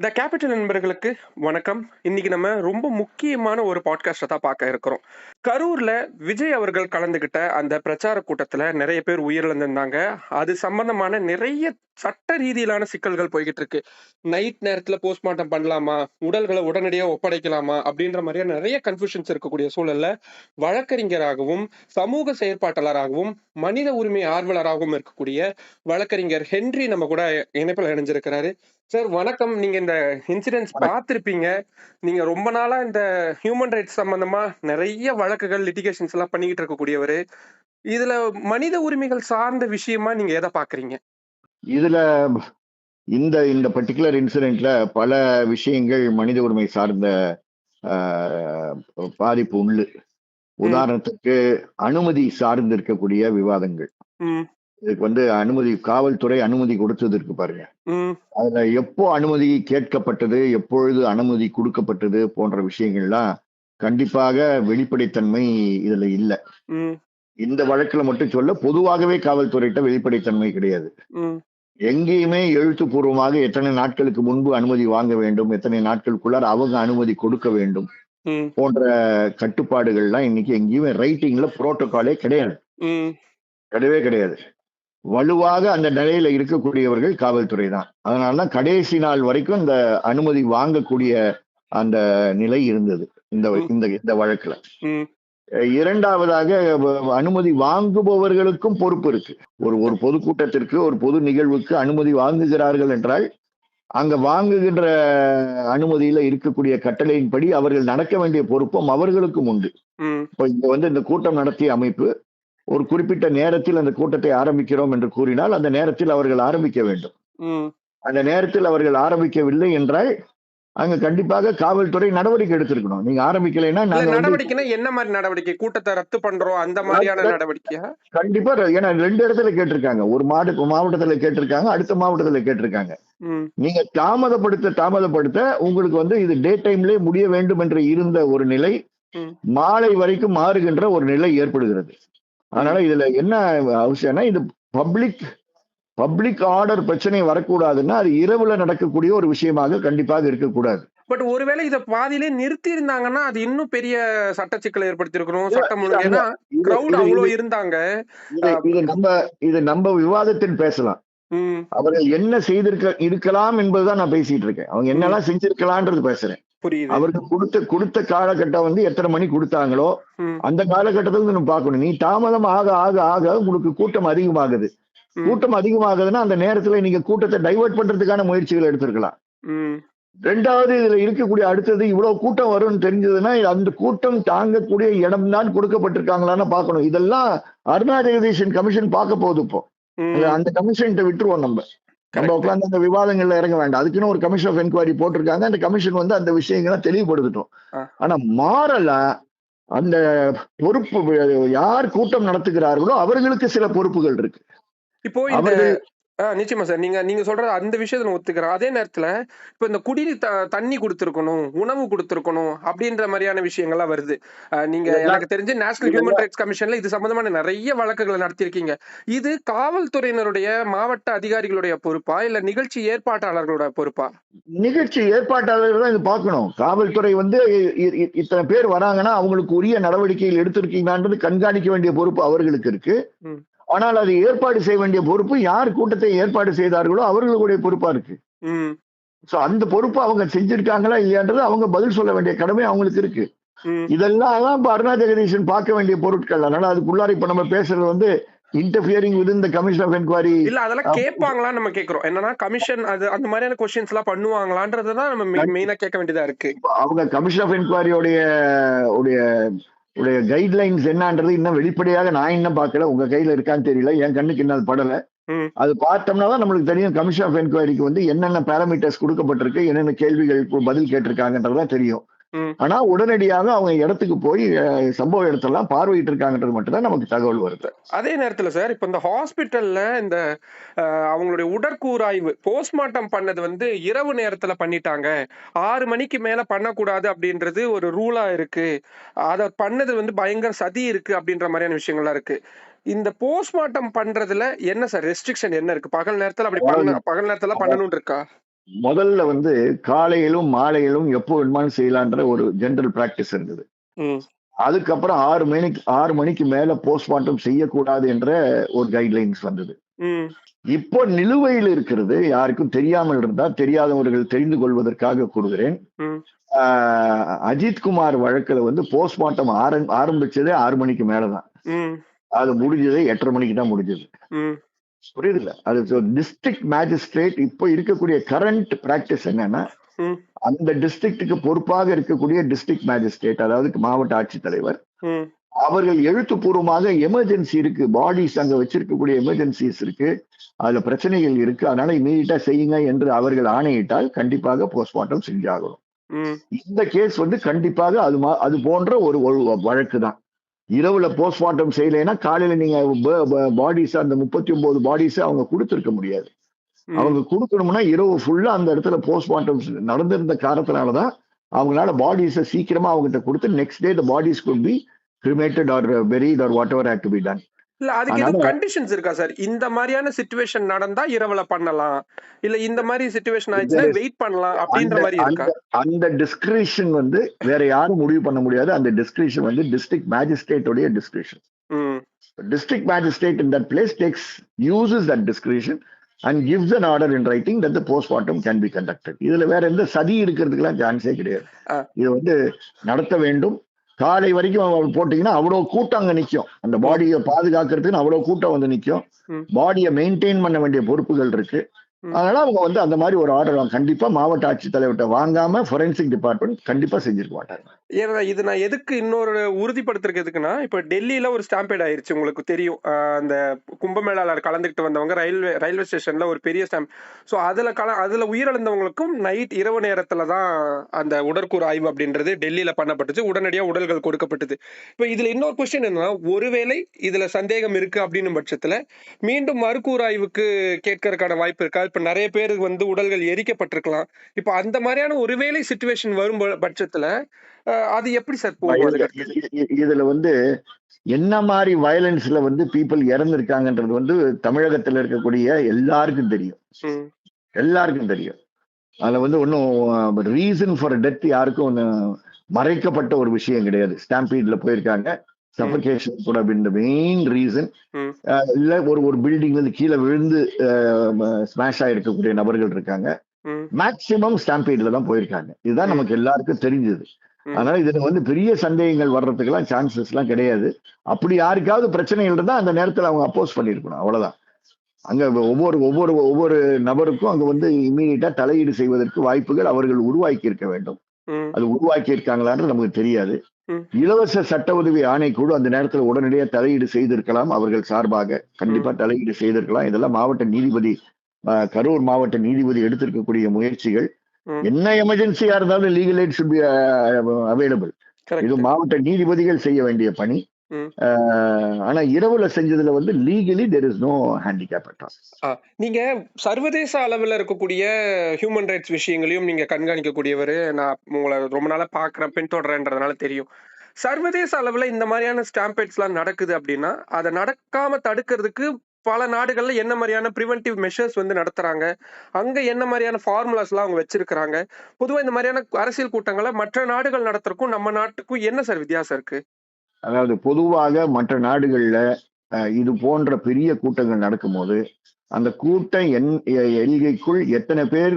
The capital நண்பர்களுக்கு வணக்கம். இன்னைக்கு நம்ம ரொம்ப முக்கியமான ஒரு பாட்காஸ்டை தான் பார்க்க இருக்கிறோம். கரூர்ல விஜய் அவர்கள் கலந்துகிட்ட அந்த பிரச்சார கூட்டத்துல நிறைய பேர் உயிரிழந்திருந்தாங்க. அது சம்பந்தமான நிறைய சட்ட ரீதியிலான சிக்கல்கள் போய்கிட்டு இருக்கு. நைட் நேரத்துல போஸ்ட்மார்ட்டம் பண்ணலாமா? உடல்களை உடனடியாக ஒப்படைக்கலாமா? அப்படின்ற மாதிரியான நிறைய கன்ஃபியூஷன்ஸ் இருக்கக்கூடிய சூழல்ல வழக்கறிஞராகவும் சமூக செயற்பாட்டாளராகவும் மனித உரிமை ஆர்வலராகவும் இருக்கக்கூடிய வழக்கறிஞர் ஹென்றி நம்ம கூட இணைப்பில் இணைஞ்சிருக்கிறாரு. சார் வணக்கம். நீங்க இந்த இன்சிடென்ட்ஸ். பார்த்திருப்பீங்க. நீங்க ரொம்ப நாளா இந்த ஹியூமன் ரைட்ஸ் சம்பந்தமா நிறைய வழக்குகள் லிட்டிகேஷன்ஸ் எல்லாம் பண்ணிக்கிட்டு இருக்கக்கூடியவர். இதுல மனித உரிமைகள் சார்ந்த விஷயமா நீங்க எதை பாக்குறீங்க இதுல இந்த இந்த பர்டிகுலர் இன்சிடென்ட்ல பல விஷயங்கள் மனித உரிமை சார்ந்த பாதிப்பு உண்டு. உதாரணத்துக்கு அனுமதி சார்ந்து இருக்கக்கூடிய விவாதங்கள் இதுக்கு வந்து அனுமதி காவல்துறை அனுமதி கொடுத்தது இருக்கு பாருங்க. அதுல எப்போ அனுமதி கேட்கப்பட்டது எப்பொழுது அனுமதி கொடுக்கப்பட்டது போன்ற விஷயங்கள்லாம் கண்டிப்பாக வெளிப்படைத்தன்மை இதுல இல்ல. இந்த வழக்குல மட்டும் சொல்ல பொதுவாகவே காவல்துறையிட்ட வெளிப்படைத்தன்மை கிடையாது. எங்கேயுமே எழுத்துப்பூர்வமாக எத்தனை நாட்களுக்கு முன்பு அனுமதி வாங்க வேண்டும் எத்தனை நாட்களுக்குள்ளார அவங்க அனுமதி கொடுக்க வேண்டும் போன்ற கட்டுப்பாடுகள்லாம் இன்னைக்கு எங்கேயுமே ரைட்டிங்ல புரோட்டோகாலே கிடையாது. கிடையவே கிடையாது. வலுவாக அந்த நிலையில இருக்கக்கூடியவர்கள் காவல்துறை தான் அதனாலதான் கடைசி நாள் வரைக்கும் இந்த அனுமதி வாங்கக்கூடிய அந்த நிலை இருந்தது. இந்த. இந்த இந்த வழக்குல. இரண்டாவதாக அனுமதி வாங்குபவர்களுக்கும் பொறுப்பு இருக்கு. ஒரு ஒரு பொதுக்கூட்டத்திற்கு ஒரு பொது நிகழ்வுக்கு அனுமதி வாங்குகிறார்கள் என்றால் அங்க வாங்குகின்ற அனுமதியில இருக்கக்கூடிய கட்டளையின்படி அவர்கள் நடக்க வேண்டிய பொறுப்பும் அவர்களுக்கும் உண்டு. இப்போ இங்க வந்து இந்த கூட்டம் நடத்திய அமைப்பு ஒரு குறிப்பிட்ட நேரத்தில் அந்த கூட்டத்தை ஆரம்பிக்கிறோம் என்று கூறினால் அந்த நேரத்தில் அவர்கள் ஆரம்பிக்க வேண்டும். அந்த நேரத்தில் அவர்கள் ஆரம்பிக்கவில்லை என்றால் அங்க கண்டிப்பாக காவல்துறை நடவடிக்கை எடுத்திருக்கணும். நீங்க ஆரம்பிக்கலைன்னா நடவடிக்கைனா என்ன மாதிரி நடவடிக்கை? கூட்டத்தை ரத்து பண்றோம் அந்த மாதிரியான நடவடிக்கையா? கண்டிப்பா ஏன்னா ரெண்டு இடத்துல கேட்டிருக்காங்க. ஒரு மாடு மாவட்டத்துல கேட்டிருக்காங்க அடுத்த மாவட்டத்துல கேட்டிருக்காங்க. நீங்க தாமதப்படுத்த தாமதப்படுத்த உங்களுக்கு வந்து இது டே டைம்லயே முடிய வேண்டும் என்று இருந்த ஒரு நிலை. மாலை வரைக்கும் மாறுகின்ற ஒரு நிலை ஏற்படுகிறது. அதனால இதுல என்ன அவசியம்னா இது பப்ளிக் பப்ளிக் ஆர்டர் பிரச்சனை வரக்கூடாதுன்னா அது இரவுல நடக்கக்கூடிய ஒரு விஷயமாக கண்டிப்பாக இருக்கக்கூடாது. பட் ஒருவேளை இத பாதியிலே நிறுத்தி இருந்தாங்கன்னா அது இன்னும் பெரிய சட்ட சிக்கலை ஏற்படுத்தி இருக்கணும் இல்ல, சட்டம் ஏன்னா கிரௌட் அவ்வளவு இருந்தாங்க. இது நம்ம இது நம்ம விவாதத்தில் பேசலாம். அவர்கள் என்ன செய்திருக்க இருக்கலாம் என்பதுதான் நான் பேசிட்டு இருக்கேன். அவங்க என்னெல்லாம் செஞ்சிருக்கலான்றது பேசுறேன். புரியுது. அவர்கள் கொடுத்த கொடுத்த காலகட்டம் வந்து எத்தனை மணி கொடுத்தாங்களோ அந்த காலகட்டத்துல நம்ம பார்க்கணும். நீ தாமதம் ஆக ஆக ஆக உங்களுக்கு கூட்டம் அதிகமாகுது. கூட்டம் அதிகமாகுதுன்னா அந்த நேரத்துல நீங்க கூட்டத்தை டைவர்ட் பண்றதுக்கான முயற்சிகள் எடுத்திருக்கலாம். ரெண்டாவது இதுல இருக்கக்கூடிய அடுத்தது இவ்வளவு கூட்டம் வரும்னு தெரிஞ்சதுன்னா அந்த கூட்டம் தாங்கக்கூடிய இடம் தான் கொடுக்கப்பட்டிருக்காங்களான்னு பார்க்கணும். இதெல்லாம் அருணா ஜெகதீஷன் கமிஷன் பார்க்க போகுது இப்போ. அந்த- அந்த கமிஷன் விட்டுருவோம் நம்ம. நம்ம. உட்கார்ந்து அந்த விவாதங்கள்ல இறங்க வேண்டாம் அதுக்குன்னு ஒரு கமிஷன் ஆஃப் என்கொயரி போட்டிருக்காங்க அந்த கமிஷன் வந்து அந்த விஷயங்களை தெளிவுபடுத்தட்டும். ஆனா மாறலா அந்த பொறுப்பு யார் கூட்டம் நடத்துகிறார்களோ அவர்களுக்கு சில பொறுப்புகள் இருக்கு இப்போ ஆ, நிச்சயமா சார். நீங்க நீங்க சொல்ற அந்த விஷயத்தை நான் ஒத்துக்கிறேன். அதே நேரத்துல இப்ப இந்த குடிநீர் த- தண்ணி கொடுத்திருக்கணும் உணவு கொடுத்திருக்கணும் அப்படின்ற மாதிரியான விஷயங்கள்லாம் வருது. ஆ, நீங்க இதெல்லாம் எனக்கு தெரிஞ்சு நேஷனல் ஹியூமன் ரைட்ஸ் கமிஷன்ல இது சம்பந்தமான நிறைய வழக்குகளை நடத்தியிருக்கீங்க. இது காவல்துறையினருடைய மாவட்ட அதிகாரிகளுடைய பொறுப்பா? இல்ல நிகழ்ச்சி ஏற்பாட்டாளர்களோட பொறுப்பா? நிகழ்ச்சி ஏற்பாட்டாளர்கள் தான் இது பார்க்கணும். காவல்துறை வந்து இ- இ- இத்தனை பேர் வராங்கன்னா அவங்களுக்கு உரிய நடவடிக்கைகள் எடுத்திருக்கீங்களான்றது கண்காணிக்க வேண்டிய பொறுப்பு அவர்களுக்கு இருக்கு. ம். ஆனால் அதை ஏற்பாடு செய்ய வேண்டிய பொறுப்பு யார் கூட்டத்தை ஏற்பாடு செய்தார்களோ அவர்களுடைய பொறுப்பா இருக்கு. சோ அந்த பொறுப்பு அவங்க செஞ்சிருக்காங்களா இல்லையான்றது அவங்க பதில் சொல்ல வேண்டிய கடமை அவங்களுக்கு இருக்கு. இதெல்லாம் தான் இப்ப அருணா ஜெகதீஷன் பார்க்க வேண்டிய பொருட்கள். அதனால அதுக்குள்ளார இப்ப நம்ம பேசுறது வந்து இன்டர்ஃபியரிங் வித் இந்த கமிஷன் ஆஃப் என்கொயரி இல்ல அதெல்லாம் கேட்பாங்களான்னு நம்ம கேக்குறோம் என்னன்னா கமிஷன் அது அந்த மாதிரியான கொஸ்டின்ஸ் எல்லாம் பண்ணுவாங்களான்றதுதான் நம்ம மெயினா கேட்க வேண்டியதா இருக்கு. அவங்க கமிஷன் ஆஃப் என்கொயரியோடைய உடைய உடைய கைட்லைன்ஸ் என்னன்றது இன்னும் வெளிப்படையாக நான் இன்னும் பார்க்கல. உங்க கையில இருக்கான்னு தெரியல. என் கண்ணுக்கு இன்னும் அது படல. அது பார்த்தோம்னா தான் நம்மளுக்கு தெரியும். கமிஷன் ஆஃப் என்கொயரிக்கு வந்து என்னென்ன பேராமீட்டர்ஸ் கொடுக்கப்பட்டிருக்கு என்னென்ன கேள்விகளுக்கு பதில் கேட்டிருக்காங்கன்றதுதான் தெரியும். ஆனா உடனடியாக அவங்க இடத்துக்கு போய் சம்பவ இடத்தெல்லாம் பார்வையிட்டு இருக்காங்கன்றது மட்டும் தான் நமக்கு தகவல் வருது. அதே நேரத்துல சார் இப்ப இந்த ஹாஸ்பிட்டல்ல இந்த அவங்களுடைய உடற்கூறாய்வு போஸ்ட்மார்ட்டம் பண்ணது வந்து இரவு நேரத்துல பண்ணிட்டாங்க. ஆறு மணிக்கு மேல பண்ணக்கூடாது அப்படின்றது ஒரு ரூலா இருக்கு. அத பண்ணது வந்து பயங்கர சதி இருக்கு அப்படின்ற மாதிரியான விஷயங்கள்லாம் இருக்கு. இந்த போஸ்ட்மார்ட்டம் பண்றதுல என்ன சார் ரெஸ்ட்ரிக்ஷன் என்ன இருக்கு? பகல் நேரத்துல அப்படி பண்ண பகல் நேரத்துல பண்ணணும்னு இருக்கா? முதல்ல வந்து காலையிலும் மாலையிலும் எப்போ வேணுமாலும் செய்யலான்ற ஒரு ஜெனரல் பிராக்டிஸ் இருந்தது. அதுக்கப்புறம் ஆறு மணிக்கு ஆறு மணிக்கு மேல போஸ்ட்மார்ட்டம் செய்யக்கூடாது என்ற ஒரு கைட்லைன்ஸ் வந்தது. இப்போ நிலுவையில் இருக்கிறது யாருக்கும் தெரியாமல் இருந்தா தெரியாதவர்கள் தெரிந்து கொள்வதற்காக கூறுகிறேன். அஜித் குமார் வழக்குல வந்து போஸ்ட்மார்ட்டம் ஆரம் ஆரம்பிச்சதே ஆறு மணிக்கு மேலதான். அது முடிஞ்சதே எட்டரை மணிக்கு தான் முடிஞ்சது. புரியுதுல்ல? அது டிஸ்ட்ரிக்ட் மேஜிஸ்ட்ரேட் இப்போ இருக்கக்கூடிய கரண்ட் பிராக்டிஸ் என்னன்னா அந்த டிஸ்ட்ரிக்ட்டுக்கு பொறுப்பாக இருக்கக்கூடிய டிஸ்ட்ரிக்ட் மேஜிஸ்ட்ரேட் அதாவது மாவட்ட ஆட்சித்தலைவர் அவர்கள் எழுத்துப்பூர்வமாக எமர்ஜென்சி இருக்கு பாடிஸ் அங்க வச்சிருக்கக்கூடிய எமர்ஜென்சிஸ் இருக்கு அதுல பிரச்சனைகள் இருக்கு அதனால இமீடியட்டா செய்யுங்க என்று அவர்கள் ஆணையிட்டால் கண்டிப்பாக போஸ்ட்மார்ட்டம் செஞ்சாகணும். இந்த கேஸ் வந்து கண்டிப்பாக அது அது போன்ற ஒரு வழக்கு தான் இரவுல போஸ்ட்மார்ட்டம் செய்யலைன்னா காலையில நீங்க பாடிஸ் அந்த முப்பத்தி ஒன்பது பாடிஸ் அவங்க கொடுத்திருக்க முடியாது. அவங்க கொடுக்கணும்னா இரவு ஃபுல்லா அந்த இடத்துல போஸ்ட்மார்ட்டம் நடந்திருந்த காரணத்தினாலதான் அவங்களால பாடிஸை சீக்கிரமா அவங்ககிட்ட கொடுத்து next day the bodies could be cremated or buried or whatever to be done இல்ல அதுக்கு எதுவும் கண்டிஷன்ஸ் இருக்கா சார் இந்த மாதிரியான சுச்சுவேஷன் நடந்தா இரவுல பண்ணலாம். இல்ல இந்த மாதிரி சுச்சுவேஷன் ஆயிடுச்சுன்னா வெயிட் பண்ணலாம் அப்படின்ற மாதிரி இருக்கா? அந்த டிஸ்கிரிஷன் வந்து வேற யாரும் முடிவு பண்ண முடியாது. அந்த டிஸ்கிரிஷன் வந்து டிஸ்ட்ரிக்ட் மேஜிஸ்ட்ரேட்டோடைய டிஸ்கிரிஷன் ம். District magistrate in that place takes uses that discretion and gives an order in writing that the postmortem can be conducted. இதுல வேற எந்த சதி இருக்கிறதுக்கெல்லாம் சான்ஸே கிடையாது. இது வந்து நடத்த வேண்டும் காலை வரைக்கும் போட்டீங்கன்னா அவ்வளவு கூட்டம் அங்க நிக்கும். அந்த பாடியை பாதுகாக்கிறதுக்கு அவ்வளவு கூட்டம் வந்து நிக்கும். பாடியை மெயின்டைன் பண்ண வேண்டிய பொறுப்புகள் இருக்கு. அதனால அவங்க வந்து அந்த மாதிரி ஒரு ஆர்டர் கண்டிப்பா மாவட்ட ஆட்சித்தலைவர்கிட்ட வாங்காம ஃபொரென்சிக் டிபார்ட்மெண்ட் கண்டிப்பா செஞ்சிருக்க மாட்டாங்க. ஏன்னா இது நான் எதுக்கு இன்னொரு உறுதிப்படுத்திருக்கிறதுக்குன்னா இப்போ டெல்லியில் ஒரு ஸ்டாம்பேட் ஆயிருச்சு உங்களுக்கு தெரியும். அந்த கும்பமேளால கலந்துக்கிட்டு வந்தவங்க ரயில்வே ரயில்வே ஸ்டேஷனில் ஒரு பெரிய ஸ்டாம்ப் ஸோ அதில் கல அதில் உயிரிழந்தவங்களுக்கும் நைட் இரவு நேரத்தில் தான் அந்த உடற்கூறு ஆய்வு அப்படின்றது டெல்லியில் பண்ணப்பட்டுச்சு. உடனடியாக உடல்கள் கொடுக்கப்பட்டது. இப்போ இதில் இன்னொரு கொஸ்டின் என்னன்னா ஒருவேளை இதில் சந்தேகம் இருக்குது அப்படின்னும் பட்சத்தில் மீண்டும் மறுக்கூறாய்வுக்கு கேட்கறதுக்கான வாய்ப்பு இருக்கா? இப்போ நிறைய பேருக்கு வந்து உடல்கள் எரிக்கப்பட்டிருக்கலாம். இப்போ அந்த மாதிரியான ஒருவேளை சுச்சுவேஷன் வரும் பட்சத்தில் அது எப்படி சார் போகும் இதுல- வந்து என்ன மாதிரி வயலன்ஸ்ல வந்து பீப்புள் இறந்திருக்காங்கன்றது வந்து தமிழகத்துல இருக்கக்கூடிய எல்லாருக்கும் தெரியும். எல்லாருக்கும் தெரியும். அதுல வந்து ஒன்றும் ரீசன் ஃபார் டெத் யாருக்கும் ஒண்ணு மறைக்கப்பட்ட ஒரு விஷயம் கிடையாது. ஸ்டாம்பீட்ல போயிருக்காங்க. சஃபகேஷன் கூட இந்த மெயின் ரீசன். இல்ல ஒரு ஒரு பில்டிங்ல இருந்து கீழே விழுந்து ஸ்மாஷ் ஆயிருக்கக்கூடிய நபர்கள் இருக்காங்க. மேக்சிமம் ஸ்டாம்பீட்ல தான் போயிருக்காங்க. இதுதான். நமக்கு எல்லாருக்கும் தெரிஞ்சது. அதனால இதுல வந்து பெரிய சந்தேகங்கள் வர்றதுக்கெல்லாம் சான்சஸ் எல்லாம் கிடையாது. அப்படி யாருக்காவது பிரச்சனைகள் இருந்தா அந்த நேரத்துல அவங்க அப்போஸ் பண்ணிருக்கணும் அவ்வளவுதான். அங்க ஒவ்வொரு ஒவ்வொரு ஒவ்வொரு நபருக்கும் அங்க வந்து இம்மீடியட்டா தலையீடு செய்வதற்கு வாய்ப்புகள் அவர்கள் உருவாக்கி இருக்க வேண்டும் அது உருவாக்கி இருக்காங்களான்னு நமக்கு தெரியாது. இலவச சட்ட உதவி ஆணைக்குழு அந்த நேரத்துல உடனடியாக தலையீடு செய்திருக்கலாம். அவர்கள் சார்பாக கண்டிப்பா தலையீடு செய்திருக்கலாம். இதெல்லாம் மாவட்ட நீதிபதி கரூர் மாவட்ட நீதிபதி எடுத்திருக்கக்கூடிய முயற்சிகள். என்ன எமர்ஜென்சியா இருந்தாலும் legal aid should be available. இது மாவட்ட நீதிபதிகள் செய்ய வேண்டிய பணி. ஆனா இரவுல செஞ்சதுல வந்து legally there is no handicap at நீங்க சர்வதேச அளவுல இருக்கக்கூடிய ஹியூமன் ரைட்ஸ் விஷயங்களையும் நீங்க கண்காணிக்கக்கூடியவர். நான் உங்களை ரொம்ப நாளா பாக்குறேன் பின்தொடரன்றதுனால தெரியும். சர்வதேச அளவுல இந்த மாதிரியான ஸ்டாம்பேட்ஸ் எல்லாம் நடக்குது அப்படின்னா அதை நடக்காம தடுக்கிறதுக்கு பல நாடுகள்ல என்ன மாதிரியான ப்ரிவென்டிவ் மெஷர்ஸ் வந்து நடத்துறாங்க? அங்க என்ன மாதிரியான ஃபார்முலாஸ் எல்லாம் அவங்க வச்சிருக்கிறாங்க? பொதுவா இந்த மாதிரியான அரசியல் கூட்டங்களை மற்ற நாடுகள் நடத்துறதுக்கும் நம்ம நாட்டுக்கும் என்ன சார் வித்தியாசம் இருக்கு? அதாவது பொதுவாக மற்ற நாடுகள்ல இது போன்ற பெரிய கூட்டங்கள் நடக்கும்போது அந்த கூட்டம் என் எல்கைக்குள் எத்தனை பேர்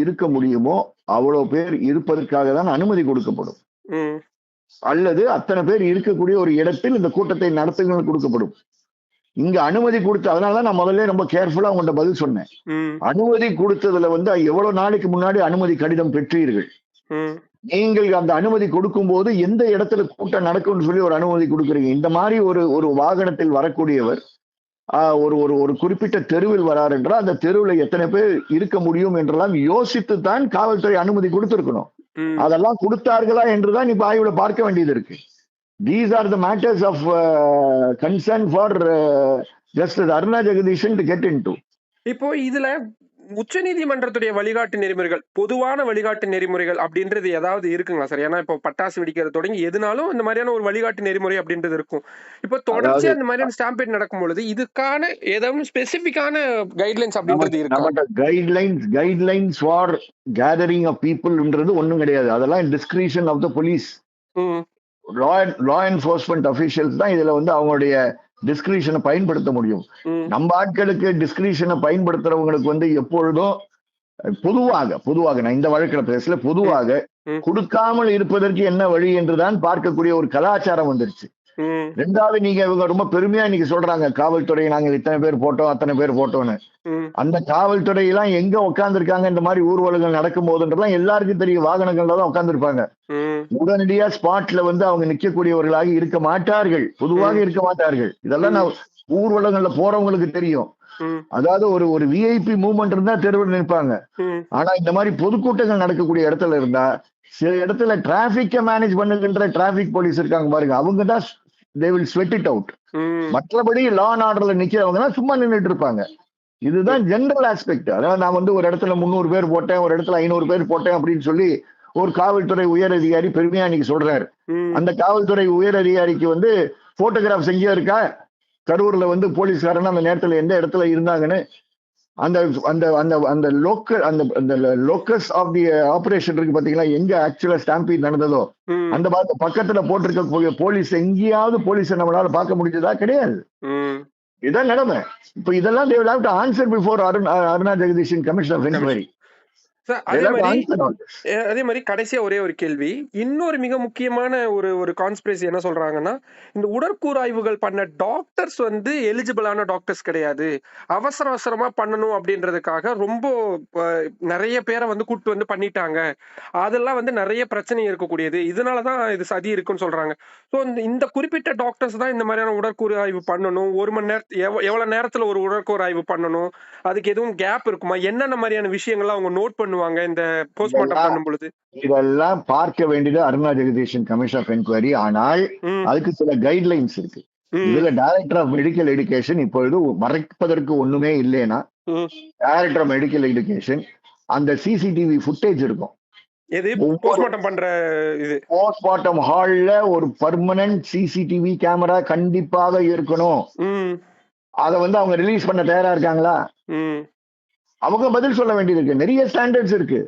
இருக்க முடியுமோ அவ்வளவு பேர் இருப்பதற்காக தான் அனுமதி கொடுக்கப்படும். அல்லது அத்தனை பேர் இருக்கக்கூடிய ஒரு இடத்தில் இந்த கூட்டத்தை நடத்துங்கள் கொடுக்கப்படும். இங்க அனுமதி கொடுத்து அதனாலதான் நான் முதல்ல ரொம்ப கேர்ஃபுல்லா உங்கள்ட்ட பதில் சொன்னேன். அனுமதி கொடுத்ததுல வந்து எவ்வளவு நாளைக்கு முன்னாடி அனுமதி கடிதம் பெற்றீர்கள்? நீங்கள் அந்த அனுமதி கொடுக்கும்போது எந்த இடத்துல கூட்டம் நடக்கும்னு சொல்லி ஒரு அனுமதி கொடுக்குறீங்க? இந்த மாதிரி ஒரு ஒரு வாகனத்தில் வரக்கூடியவர் ஒரு ஒரு ஒரு குறிப்பிட்ட தெருவில் வரார் என்றால் அந்த தெருவில் எத்தனை பேர் இருக்க முடியும் என்றெல்லாம் யோசித்து தான் காவல்துறை அனுமதி கொடுத்திருக்கணும். அதெல்லாம் கொடுத்தார்களா என்றுதான் இப்ப ஆய்வுல பார்க்க வேண்டியது இருக்கு. These are the matters of concern for just Aruna Jagadeesan to get into இப்போ இதுல உச்சநீதிமன்றத்துடைய வழிகாட்டு நெறிமுறைகள் பொதுவான வழிகாட்டு நெறிமுறைகள் அப்படின்றது ஏதாவது இருக்குங்களா சார்? ஏன்னா இப்போ பட்டாசு வெடிக்கிறது தொடங்கி எதுனாலும் இந்த மாதிரியான ஒரு வழிகாட்டு நெறிமுறை அப்படின்றது இருக்கும். இப்போ தொடர்ச்சியா இந்த மாதிரியான ஸ்டாம்பேட் நடக்கும் பொழுது இதுக்கான ஏதாவது ஸ்பெசிபிக்கான கைட்லைன்ஸ் அப்படின்றது இருக்கா? Guidelines guidelines for gathering of பீப்புள்ன்றது ஒண்ணும் கிடையாது. அதெல்லாம் discretion of the police law enforcement officials தான் இதுல வந்து அவங்களுடைய டிஸ்கிரிஷனை பயன்படுத்த முடியும். நம்ம ஆட்களுக்கு டிஸ்கிரிஷனை பயன்படுத்துறவங்களுக்கு வந்து எப்பொழுதும் பொதுவாக பொதுவாக நான் இந்த வழக்கில் பேசல பொதுவாக. கொடுக்காமல் இருப்பதற்கு என்ன வழி என்றுதான் பார்க்கக்கூடிய ஒரு கலாச்சாரம் வந்துருச்சு. ரெண்டாவது நீங்க இவங்க ரொம்ப பெருமையா இன்னைக்கு சொல்றாங்க காவல்துறை நாங்க இத்தனை பேர் போட்டோம் அத்தனை பேர் போட்டோம்னு. அந்த காவல்துறை எல்லாம் எங்க உட்கார்ந்துருக்காங்க இந்த மாதிரி ஊர்வலங்கள் நடக்கும் போதுன்றதுலாம் எல்லாருக்கும் தெரியும் வாகனங்கள்ல தான் உட்கார்ந்துருப்பாங்க. ம். உடனடியா ஸ்பாட்ல வந்து அவங்க நிக்கக்கூடியவர்களாக இருக்க மாட்டார்கள் பொதுவாக. இருக்க மாட்டார்கள். இதெல்லாம் நான் ஊர்வலங்கள்ல போறவங்களுக்கு தெரியும். அதாவது ஒரு ஒரு விஐபி மூவ்மெண்ட் இருந்தா தெருவில் நிற்பாங்க. ஆனா இந்த மாதிரி பொதுக்கூட்டங்கள் நடக்கக்கூடிய இடத்துல இருந்தா சில இடத்துல டிராபிக்க மேனேஜ் பண்ணுகின்ற டிராபிக் போலீஸ் இருக்காங்க பாருங்க அவங்க தான் they will sweat it out மற்றபடி லா அண்ட் ஆர்டர்ல நிக்கிறவங்க தான் சும்மா நின்றுட்டு இருப்பாங்க இதுதான் ஜெனரல் ஆஸ்பெக்ட் அதாவது நான் வந்து ஒரு இடத்துல முந்நூறு பேர் போட்டேன் ஒரு இடத்துல ஐநூறு பேர் போட்டேன் அப்படின்னு சொல்லி ஒரு காவல்துறை உயர் அதிகாரி பெருமையா இன்னைக்கு சொல்றாரு. அந்த காவல்துறை உயர் அதிகாரிக்கு வந்து போட்டோகிராஃப்ஸ் எங்கேயோ இருக்கா? கரூர்ல வந்து போலீஸ்காரன் அந்த நேரத்துல எந்த இடத்துல இருந்தாங்கன்னு அந்த அந்த அந்த அந்த லோக்கல் அந்த அந்த லோக்கஸ் ஆஃப் தி ஆபரேஷன் இருக்கு பாத்தீங்களா? எங்க ஆக்சுவலா ஸ்டாம்பீட் நடந்ததோ? அந்த பக்க- பக்கத்துல போட்டிருக்க போலீஸ் எங்கேயாவது போலீஸை நம்மளால பார்க்க முடிஞ்சதா? கிடையாது. இதான் நிலைமை. இப்ப இதெல்லாம் have to answer before Arun Jagadeesan commission of enquiry அதே மாதிரி அஹ் அதே மாதிரி கடைசியா ஒரே ஒரு கேள்வி. இன்னொரு மிக முக்கியமான ஒரு ஒரு கான்ஸ்பிரசி என்ன சொல்றாங்கன்னா இந்த உடற்கூறாய்வுகள் பண்ண டாக்டர்ஸ் வந்து எலிஜிபிளான டாக்டர்ஸ் கிடையாது. அவசர அவசரமா பண்ணணும் அப்படின்றதுக்காக ரொம்ப நிறைய பேரை வந்து கூட்டு வந்து பண்ணிட்டாங்க. அதெல்லாம் வந்து நிறைய பிரச்சனை இருக்கக்கூடியது. இதனாலதான் இது சதி இருக்குன்னு சொல்றாங்க. ஸோ இந்த குறிப்பிட்ட டாக்டர்ஸ் தான் இந்த மாதிரியான உடற்கூறு ஆய்வு பண்ணணும். ஒரு மணி நேரத்து எவ் எவ்வளவு நேரத்துல ஒரு உடற்கூறு ஆய்வு பண்ணணும்? அதுக்கு எதுவும் கேப் இருக்குமா? என்னென்ன மாதிரியான விஷயங்கள்லாம் அவங்க நோட் பண்ணுவாங்க இந்த போஸ்ட்மார்ட்டம் பண்ணும் பொழுது இதெல்லாம் பார்க்க வேண்டியது Aruna Jagadeesan commission of enquiry. ஆனால் அதுக்கு சில கைட்லைன்ஸ் இருக்கு. இதுல டைரக்டர் ஆஃப் மெடிக்கல் எடுகேஷன் இப்பொழுது மறைப்பதற்கு ஒண்ணுமே இல்லைன்னா. டைரக்டர் ஆஃப் மெடிக்கல் எடுகேஷன் அந்த சிசிடிவி ஃபுட்டேஜ் இருக்கும். எது? ஒவ்வொரு- போஸ்ட்மார்ட்டம் பண்ற இது. போஸ்ட்மார்ட்டம் ஹால்ல ஒரு பர்மனன்ட் சிசிடிவி கேமரா கண்டிப்பாக இருக்கணும். அதை வந்து அவங்க ரிலீஸ் பண்ண தயாரா இருக்காங்களா? அவங்க பதில் சொல்ல வேண்டியது இருக்கு. நிறைய ஸ்டாண்டர்ட்ஸ் இருக்கு.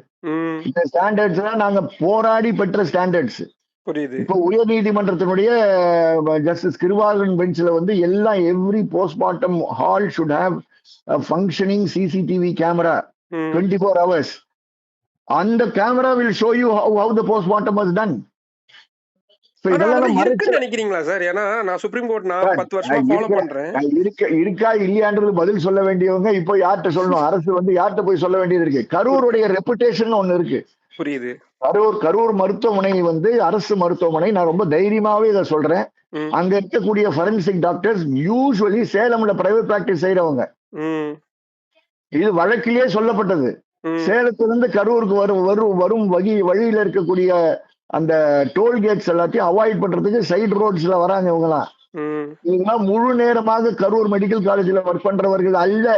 இந்த ஸ்டாண்டர்ட்ஸ் எல்லாம் நாங்க போராடி பெற்ற ஸ்டாண்டர்ட்ஸ் புரியுது. இப்போ உயர் நீதிமன்றத்தினுடைய ஜஸ்டிஸ் கிருவாலன் பெஞ்சில் வந்து எல்லாம் every postmortem hall should have functioning CCTV camera twenty four hours அந்த camera will show you how how the postmortem was done நினைக்கிறீங்களா சார்? ஏன்னா நான் சுப்ரீம் கோர்ட் நான் சார், பத்து வருஷமா நான் ஃபாலோ இருக்கிறேன். பண்றேன். நான் இருக்க இருக்கா இல்லையான்றது பதில் சொல்ல வேண்டியவங்க இப்போ யார்கிட்ட சொல்லணும்? அரசு வந்து யார்கிட்ட போய் சொல்ல வேண்டியது இருக்கு? கரூருடைய ரெப்புடேஷன் ஒண்ணு இருக்கு. புரியுது. கரூர் கரூர் மருத்துவமனை வந்து அரசு மருத்துவமனை. நான் ரொம்ப தைரியமாவே இதை சொல்றேன். அங்க இருக்கக்கூடிய ஃபரன்சிக் டாக்டர்ஸ் யூஸ்வலி சேலம்ல பிரைவேட் பிராக்டிஸ் செய்யறவங்க இது வழக்கிலேயே சொல்லப்பட்டது. சேலத்திலிருந்து கரூருக்கு வரும் வரும் வரும் வகி வழியில இருக்கக்கூடிய அந்த டோல்கேட்ஸ் எல்லாத்தையும் அவாய்ட் பண்றதுக்கு சைடு ரோட்ஸ்ல வராங்க இவங்கலாம் ம். இவங்கலாம் முழு நேரமாக கரூர் மெடிக்கல் காலேஜ்ல ஒர்க் பண்றவர்கள் அல்ல.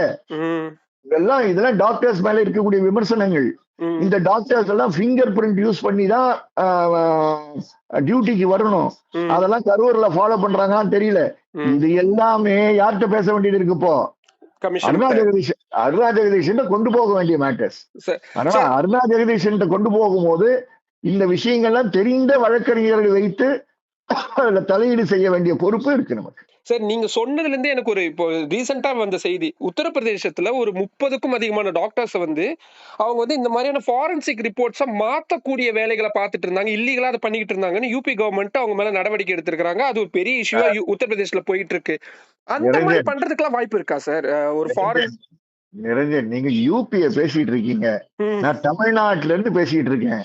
இதெல்லாம் இதெல்லாம் டாக்டர்ஸ் மேல இருக்கக்கூடிய விமர்சனங்கள். இந்த டாக்டர்ஸ் எல்லாம் ஃபிங்கர் பிரிண்ட் யூஸ் பண்ணி தான் டியூட்டிக்கு வரணும். அதெல்லாம் கரூர்ல ஃபாலோ பண்றாங்கன்னு தெரியல. இது எல்லாமே யார்கிட்ட பேச வேண்டியது இருக்கு இப்போ? அருணா ஜெகதீஷ் அருணா ஜெகதீஷன் கொண்டு போக வேண்டிய மேட்டர்ஸ். ஆனா. அருணா ஜெகதீஷன் கொண்டு போகும்போது இந்த விஷயங்கள்லாம் தெரிந்த வழக்கறிஞர்களை வைத்து அதுல தலையீடு செய்ய வேண்டிய பொறுப்பு இருக்கு நமக்கு. சார் நீங்க சொன்னதுல இருந்தே எனக்கு ஒரு இப்போ ரீசெண்டா வந்த செய்தி. உத்தரப்பிரதேசத்துல ஒரு முப்பதுக்கும் அதிகமான டாக்டர்ஸ் வந்து அவங்க வந்து இந்த மாதிரியான ஃபாரன்சிக் ரிப்போர்ட்ஸை மாத்தக்கூடிய வேலைகளை பார்த்துட்டு இருந்தாங்க. இல்லீகலா அதை பண்ணிக்கிட்டு இருந்தாங்கன்னு யூபி கவர்மெண்ட் அவங்க மேல நடவடிக்கை எடுத்திருக்காங்க அது ஒரு பெரிய இஷ்யூவா உத்தரப்பிரதேசல போயிட்டு இருக்கு அந்த மாதிரி. பண்றதுக்கெல்லாம் வாய்ப்பு இருக்கா சார் ஒரு ஃபாரின் நிரஞ்சன் நீங்க யூபிய பேசிட்டு இருக்கீங்க. நான் தமிழ்நாட்டுல இருந்து பேசிட்டு இருக்கேன்.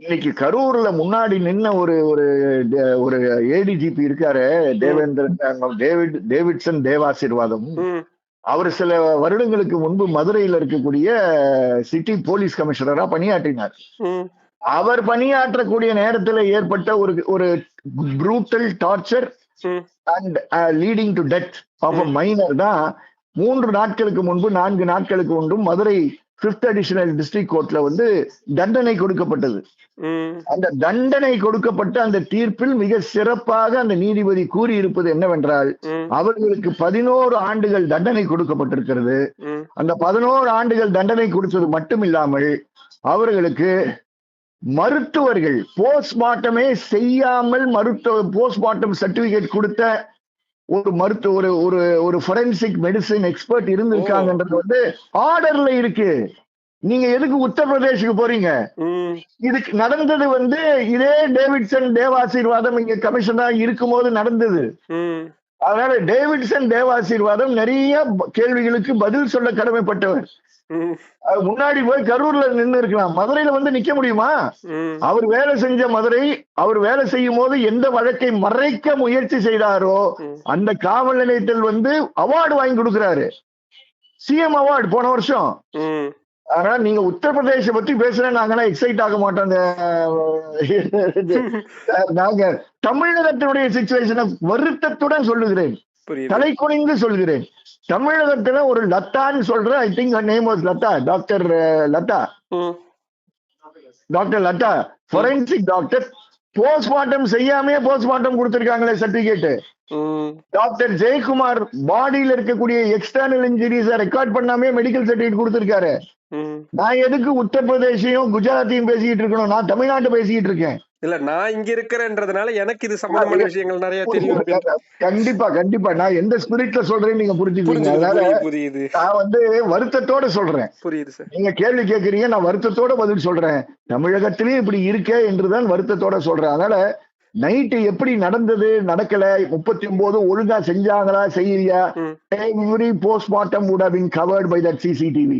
இன்னைக்கு கரூர்ல முன்னாடி நின்ன ஒரு ஒரு ஒரு ஏடிஜிபி இருக்காரு தேவேந்திரன் டேவிட் டேவிட்சன் தேவாசீர்வாதம். அவர் சில வருடங்களுக்கு முன்பு மதுரையில் இருக்கக்கூடிய சிட்டி போலீஸ் கமிஷனரா பணியாற்றினார். அவர் பணியாற்றக்கூடிய நேரத்தில் ஏற்பட்ட ஒரு ஒரு brutal torture and leading to death of a minor தான் மூன்று நாட்களுக்கு முன்பு நான்கு நாட்களுக்கு முன்பும் மதுரை பிப்த் அடிஷனல் டிஸ்ட்ரிக்ட் கோர்ட்ல வந்து தண்டனை கொடுக்கப்பட்டது. அந்த தண்டனை கொடுக்கப்பட்ட அந்த தீர்ப்பில் மிக சிறப்பாக அந்த நீதிபதி கூறியிருப்பது என்னவென்றால் அவர்களுக்கு பதினோரு ஆண்டுகள் தண்டனை கொடுக்கப்பட்டிருக்கிறது. அந்த பதினோரு ஆண்டுகள் தண்டனை கொடுத்தது மட்டுமில்லாமல் அவர்களுக்கு மருத்துவர்கள் போஸ்ட்மார்ட்டமே செய்யாமல் மருத்துவ போஸ்ட்மார்ட்டம் சர்டிபிகேட் கொடுத்த ஒரு மருத்துவ ஒரு ஒரு ஒரு ஃபொரென்சிக் மெடிசின் எக்ஸ்பர்ட் இருந்திருக்காங்கன்றது வந்து ஆர்டர்ல இருக்கு. நீங்க எதுக்கு உத்தரப்பிரதேசுக்கு போறீங்க? இதுக்கு நடந்தது வந்து இதே டேவிட்சன் தேவாசீர்வாதம் இங்க கமிஷனா இருக்கும்போது நடந்தது. ம். அதனால டேவிட்சன் தேவாசீர்வாதம் நிறைய கேள்விகளுக்கு பதில் சொல்ல கடமைப்பட்டவர். முன்னாடி போய் கரூர்ல நின்னு இருக்கலாம். மதுரையில வந்து நிக்க முடியுமா? அவர் வேலை செஞ்ச மதுரை அவர் வேலை செய்யும் போது எந்த வழக்கை மறைக்க முயற்சி செய்தாரோ. அந்த காவல் நிலையத்தில் வந்து அவார்டு வாங்கி கொடுக்கிறாரு. சிஎம் அவார்டு போன வருஷம். அதனால நீங்க உத்தரப்பிரதேச பத்தி பேசுற நாங்களாம் எக்ஸைட் ஆக மாட்டோம். நாங்க தமிழகத்தினுடைய சுச்சுவேஷனை வருத்தத்துடன் சொல்லுகிறேன். தலை குனிந்து சொல்கிறேன். தமிழகத்துல ஒரு லத்தான்னு சொல்றேன் I think name was Latha doctor Latha. ம். Doctor Latha. Forensic doctor postmortem செய்யாமே postmortem கொடுத்திருக்காங்களே சர்டிபிகேட் டாக்டர் ஜெயக்குமார் பாடியில இருக்கக்கூடிய எக்ஸ்டர்னல் இன்ஜுரிஸ ரெக்கார்ட் பண்ணாமே மெடிக்கல் சர்டிபிகேட் கொடுத்திருக்காரு. நான் எதுக்கு உத்தரப்பிரதேசையும் குஜராத்தையும் பேசிக்கிட்டு இருக்கணும்? நான் தமிழ்நாட்டை பேசிக்கிட்டு இருக்கேன். இல்ல நான் இங்க இருக்கிறேன்றதுனால எனக்கு இது சம்பந்தமான விஷயங்கள் நிறைய தெரியும். கண்டிப்பா கண்டிப்பா. நான் எந்த ஸ்பிரிட்ல சொல்றேன்னு நீங்க புரிஞ்சுக்கீங்க புரியுது நான் வந்து வருத்தத்தோட சொல்றேன். புரியுது சார் நீங்க கேள்வி கேட்கறீங்க நான் வருத்தத்தோட பதில் சொல்றேன். தமிழகத்திலயும் இப்படி இருக்கே என்றுதான் வருத்தத்தோட சொல்றேன். அதனால நைட்டு எப்படி நடந்தது நடக்கல முப்பத்தி ஒன்பது ஒழுங்கா செஞ்சாங்களா செய்யறியா ம். Every postmortem would have been covered by that CCTV.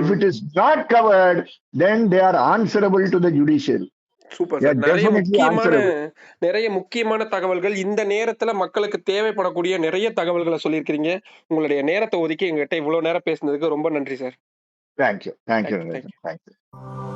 If it is not covered, then they are answerable to the judiciary. Super sir நிறைய முக்கியமான. நிறைய முக்கியமான தகவல்கள். இந்த நேரத்துல மக்களுக்கு தேவைப்படக்கூடிய நிறைய தகவல்களை சொல்லியிருக்கிறீங்க. உங்களுடைய நேரத்தை ஒதுக்கி எங்ககிட்ட இவ்வளவு நேரம் பேசுனதுக்கு ரொம்ப நன்றி சார் Thank you. Thank